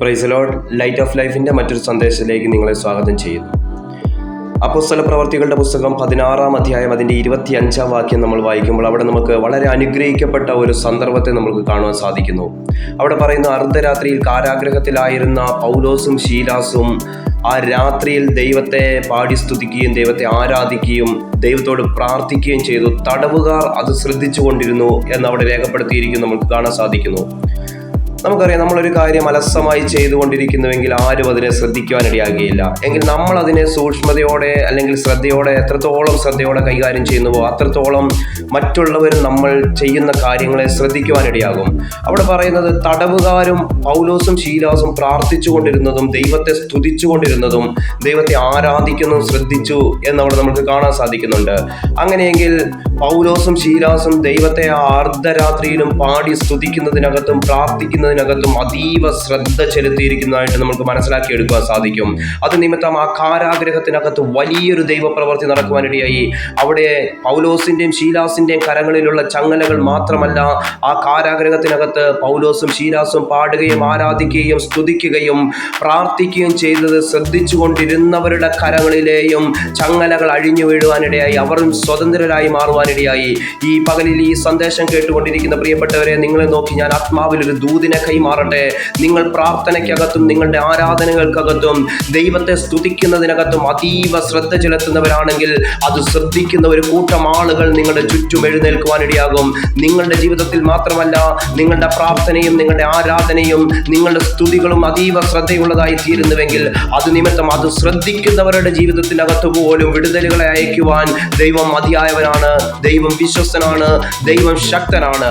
Price load light of ലൈഫിന്റെ മറ്റൊരു സന്ദേശത്തിലേക്ക് നിങ്ങളെ സ്വാഗതം ചെയ്യുന്നു. അപ്പോസ്തല പ്രവർത്തികളുടെ പുസ്തകം പതിനാറാം അധ്യായം അതിന്റെ ഇരുപത്തി അഞ്ചാം വാക്യം നമ്മൾ വായിക്കുമ്പോൾ അവിടെ നമുക്ക് വളരെ അനുഗ്രഹിക്കപ്പെട്ട ഒരു സന്ദർഭത്തെ നമുക്ക് കാണുവാൻ സാധിക്കുന്നു. അവിടെ പറയുന്ന അർദ്ധരാത്രിയിൽ കാരാഗ്രഹത്തിലായിരുന്ന പൗലോസും ശീലാസും ആ രാത്രിയിൽ ദൈവത്തെ പാടി സ്തുതിക്കുകയും ദൈവത്തെ ആരാധിക്കുകയും ദൈവത്തോട് പ്രാർത്ഥിക്കുകയും ചെയ്തു. തടവുകാർ അത് ശ്രദ്ധിച്ചുകൊണ്ടിരുന്നു എന്നവിടെ രേഖപ്പെടുത്തിയിരിക്കുന്നു നമുക്ക് കാണാൻ സാധിക്കുന്നു. നമുക്കറിയാം നമ്മളൊരു കാര്യം അലസമായി ചെയ്തുകൊണ്ടിരിക്കുന്നുവെങ്കിൽ ആരും അതിനെ ശ്രദ്ധിക്കുവാനിടയാകുകയില്ല എങ്കിൽ നമ്മൾ അതിനെ സൂക്ഷ്മതയോടെ അല്ലെങ്കിൽ ശ്രദ്ധയോടെ എത്രത്തോളം ശ്രദ്ധയോടെ കൈകാര്യം ചെയ്യുന്നുവോ അത്രത്തോളം മറ്റുള്ളവർ നമ്മൾ ചെയ്യുന്ന കാര്യങ്ങളെ ശ്രദ്ധിക്കുവാനിടയാകും അവിടെ പറയുന്നത് തടവുകാരും പൗലോസും ശീലാസും പ്രാർത്ഥിച്ചു കൊണ്ടിരുന്നതും ദൈവത്തെ സ്തുതിച്ചു കൊണ്ടിരുന്നതും ദൈവത്തെ ആരാധിക്കുന്നതും ശ്രദ്ധിച്ചു എന്നവിടെ നമുക്ക് കാണാൻ സാധിക്കുന്നുണ്ട്. അങ്ങനെയെങ്കിൽ പൗലോസും ശീലാസും ദൈവത്തെ അർദ്ധരാത്രിയിലും പാടി സ്തുതിക്കുന്നതിനകത്തും പ്രാർത്ഥിക്കുന്നതിനകത്തും അതീവ ശ്രദ്ധ ചെലുത്തിയിരിക്കുന്നതായിട്ട് നമുക്ക് മനസ്സിലാക്കിയെടുക്കുവാൻ സാധിക്കും. അത് നിമിത്തം ആ കാരാഗ്രഹത്തിനകത്ത് വലിയൊരു ദൈവപ്രവർത്തി നടക്കുവാനിടയായി. അവിടെ പൗലോസിന്റെയും ശീലാസിന്റെയും കരങ്ങളിലുള്ള ചങ്ങലകൾ മാത്രമല്ല ആ കാരാഗ്രഹത്തിനകത്ത് പൗലോസും ശീലാസും പാടുകയും ആരാധിക്കുകയും സ്തുതിക്കുകയും പ്രാർത്ഥിക്കുകയും ചെയ്തത് ശ്രദ്ധിച്ചുകൊണ്ടിരുന്നവരുടെ കരങ്ങളിലെയും ചങ്ങലകൾ അഴിഞ്ഞു വീഴുവാനിടയായി. അവരും സ്വതന്ത്രരായി മാറുവാനിടയായി ഈ പകലിൽ ഈ സന്ദേശം കേട്ടുകൊണ്ടിരിക്കുന്ന പ്രിയപ്പെട്ടവരെ നിങ്ങളെ നോക്കി ഞാൻ ആത്മാവിൽ ഒരു ദൂതിനെ കൈമാറട്ടെ. നിങ്ങൾ പ്രാർത്ഥനയ്ക്കകത്തും നിങ്ങളുടെ ആരാധനകൾക്കകത്തും ദൈവത്തെ സ്തുതിക്കുന്നതിനകത്തും അതീവ ശ്രദ്ധ ചെലുത്തുന്നവരാണെങ്കിൽ അത് ശ്രദ്ധിക്കുന്ന ഒരു കൂട്ടം ആളുകൾ നിങ്ങളുടെ ചുറ്റും എഴുന്നേൽക്കുവാനിടയാകും നിങ്ങളുടെ ജീവിതത്തിൽ മാത്രമല്ല നിങ്ങളുടെ പ്രാർത്ഥനയും നിങ്ങളുടെ ആരാധനയും നിങ്ങളുടെ സ്തുതികളും അതീവ ശ്രദ്ധയുള്ളതായി തീരുന്നുവെങ്കിൽ അത് നിമിത്തം അത് ശ്രദ്ധിക്കുന്നവരുടെ ജീവിതത്തിനകത്ത് പോലും വിടുതലുകളെ അയക്കുവാൻ ദൈവം മതിയായവനാണ്. ദൈവം വിശ്വസ്തനാണ് ദൈവം ശക്തനാണ്.